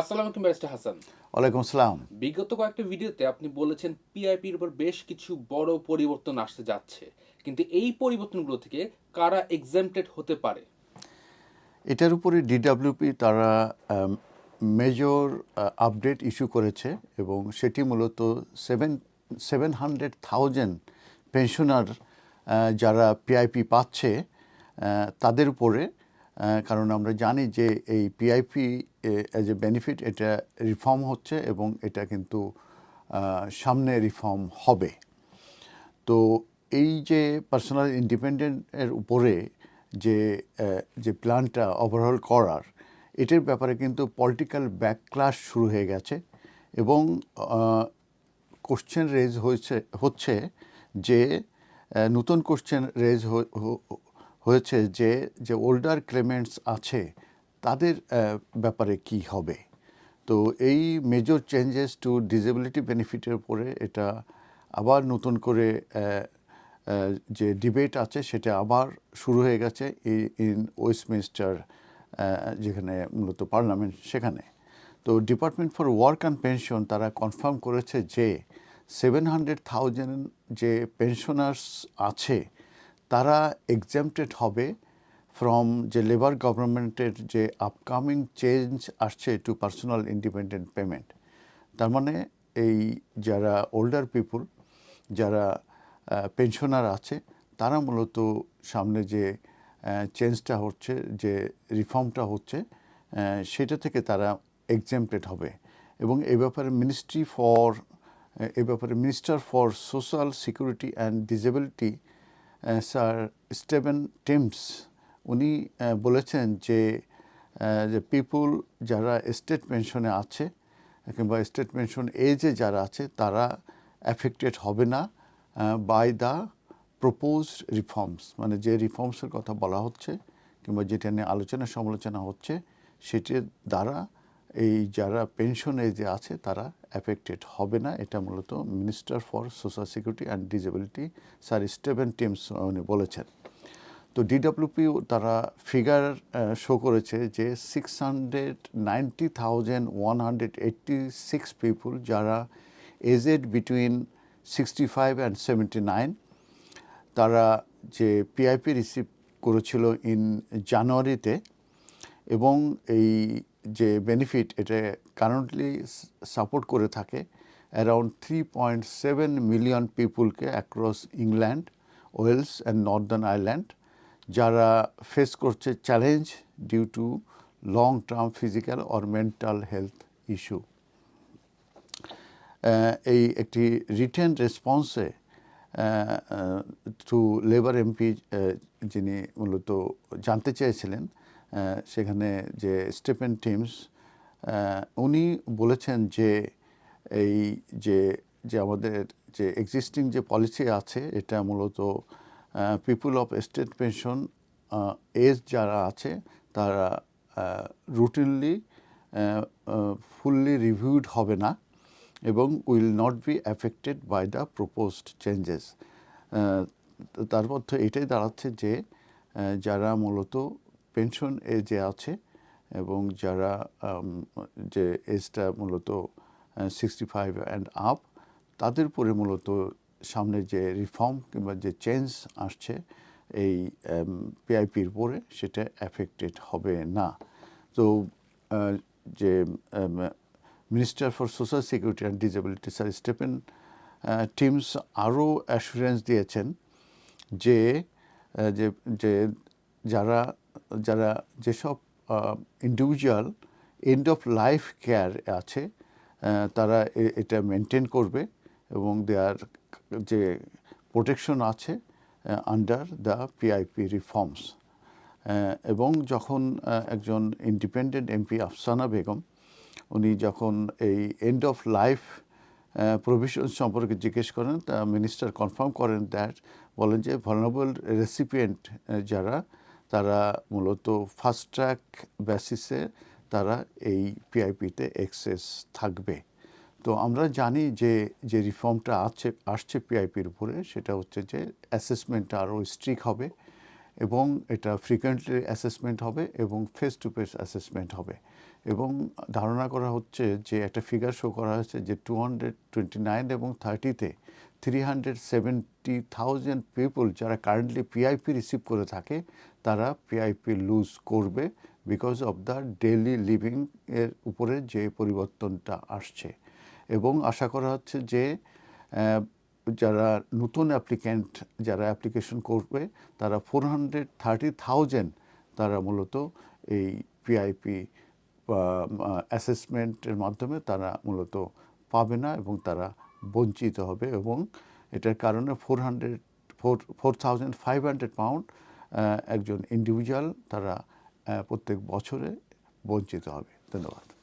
আসসালামু আলাইকুম ব্যারিস্টার হাসান। ওয়ালাইকুম আসসালাম। বিগত কয়েকটা ভিডিওতে আপনি বলেছেন পিআইপির উপর বেশ কিছু বড় পরিবর্তন আসতে যাচ্ছে। কিন্তু এই পরিবর্তনগুলো থেকে কারা এক্সামটেড হতে পারে? এটার উপরে ডিডাব্লিউপি তারা মেজর আপডেট ইস্যু করেছে এবং সেটি মূলত seven seven hundred thousand pensioner যারা পিআইপি পাচ্ছে তাদের উপরে কারণ আমরা জানি যে এই পিআইপি অ্যাজ এ বেনিফিট এটা রিফর্ম হচ্ছে এবং এটা কিন্তু সামনে রিফর্ম হবে। তো এই যে পার্সোনাল ইন্ডিপেন্ডেন্টের উপরে যে যে প্ল্যানটা ওভারঅল করার, এটার ব্যাপারে কিন্তু পলিটিক্যাল ব্যাকক্লাস শুরু হয়ে গেছে এবং কোশ্চেন রেজ হয়েছে, হচ্ছে যে নতুন কোশ্চেন রেজ হয়েছে যে যে ওল্ডার ক্লেমেন্টস আছে তাদের ব্যাপারে কি হবে? তো এই মেজর চেঞ্জেস টু ডিসেবিলিটি বেনিফিটের উপরে এটা আবার নতুন করে যে ডিবেট আছে সেটা আবার শুরু হয়ে গেছে ইন ওয়েস্টমিনস্টার যেখানে মূলত পার্লামেন্ট সেখানে। তো department for work and pension তারা কনফার্ম করেছে যে সেভেন হান্ড্রেড থাউজেন্ড যে পেনশনার্স আছে, তারা এক্সামটেড হবে ফ্রম যে লেবার গভর্নমেন্টের যে আপকামিং চেঞ্জ আসছে টু পার্সোনাল ইন্ডিপেন্ডেন্ট পেমেন্ট তার মানে এই যারা ওল্ডার পিপুল যারা পেনশনার আছে, তারা মূলত সামনে যে চেঞ্জটা হচ্ছে, যে রিফর্মটা হচ্ছে সেটা থেকে তারা এক্সামটেড হবে। এবং এ ব্যাপারে মিনিস্ট্রি ফর এ ব্যাপারে minister for social security and disability sir Stephen Timms উনি বলেছেন যে যে পিপুল যারা স্টেট পেনশনে আছে কিংবা স্টেট পেনশন এজে যারা আছে, তারা অ্যাফেক্টেড হবে না বাই দ্য প্রপোজ রিফর্মস মানে যে রিফর্মসের কথা বলা হচ্ছে কিংবা যেটা নিয়ে আলোচনা সমালোচনা হচ্ছে, সেটির দ্বারা এই যারা পেনশন এজে আছে, তারা অ্যাফেক্টেড হবে না। এটা মূলত minister for social security and disability sir Stephen Timms উনি বলেছেন। তো ডিডাব্লিউপি তারা ফিগার শো করেছে যে six hundred ninety thousand one hundred eighty six people যারা aged between sixty five and seventy nine তারা যে পিআইপি রিসিভ করেছিল ইন জানুয়ারিতে এবং এই যে বেনিফিট এটা কারেন্টলি সাপোর্ট করে থাকে around three point seven million পিপুলকে across England Wales and Northern Ireland যারা ফেস করছে challenge due to long term physical or mental health issue এই একটি রিটেন রেসপন্সে টু লেবার এমপি যিনি মূলত জানতে চেয়েছিলেন সেখানে যে স্টেফেন টিমস উনি বলেছেন যে এই যে যে আমাদের যে এক্সিস্টিং যে পলিসি আছে, এটা মূলত people of state pension age যারা আছে, তারা রুটিনলি ফুললি রিভিউড হবে না এবং will not be affected by the proposed changes তার মধ্যে এটাই দাঁড়াচ্ছে যে যারা মূলত পেনশন এজে আছে এবং যারা যে এজটা মূলত সিক্সটি ফাইভ অ্যান্ড আপ তাদের উপরে মূলত সামনে যে রিফর্ম কিংবা যে চেঞ্জ আসছে, এই পিআইপির উপরে সেটা অ্যাফেক্টেড হবে না। তো যে minister for social security and disability sir Stephen Timms আরও অ্যাসুরেন্স দিয়েছেন যে যে যারা যারা যেসব individual end of life care আছে তারা এটা মেনটেন করবে। এবং দেয়ার যে প্রোটেকশন আছে আন্ডার দ্য পিআইপি রিফর্মস এবং যখন একজন ইন্ডিপেন্ডেন্ট এমপি আফসানা বেগম, উনি যখন এই এন্ড অফ লাইফ প্রভিশন সম্পর্কে জিজ্ঞেস করেন, তা মিনিস্টার কনফার্ম করেন দ্যাট বলেন যে ভলনাবল রেসিপিয়েন্ট যারা, তারা মূলত ফাস্ট ট্র্যাক বেসিসে তারা এই পিআইপিতে এক্সেস থাকবে। তো আমরা জানি যে যে রিফর্মটা আছে, আসছে পিআইপির উপরে, সেটা হচ্ছে যে অ্যাসেসমেন্টটা আরও স্ট্রিক হবে এবং এটা ফ্রিকোয়েন্টলি অ্যাসেসমেন্ট হবে এবং ফেস টু ফেস অ্যাসেসমেন্ট হবে। এবং ধারণা করা হচ্ছে যে, একটা ফিগার শো করা হয়েছে যে টু হান্ড্রেড টোয়েন্টি নাইন এবং থার্টিতে three hundred seventy thousand people যারা কারেন্টলি পিআইপি রিসিভ করে থাকে, তারা পিআইপি লুজ করবে because of the daily living এর উপরে যে পরিবর্তনটা আসছে। এবং আশা করা হচ্ছে যে যারা নতুন অ্যাপ্লিক্যান্ট যারা অ্যাপ্লিকেশন করবে, তারা ফোর হান্ড্রেড থার্টি থাউজেন্ড তারা মূলত এই পিআইপি অ্যাসেসমেন্টের মাধ্যমে তারা মূলত পাবে না এবং তারা বঞ্চিত হবে এবং এটার কারণে four hundred four four thousand five hundred pound একজন ইন্ডিভিজুয়াল তারা প্রত্যেক বছরে বঞ্চিত হবে। ধন্যবাদ।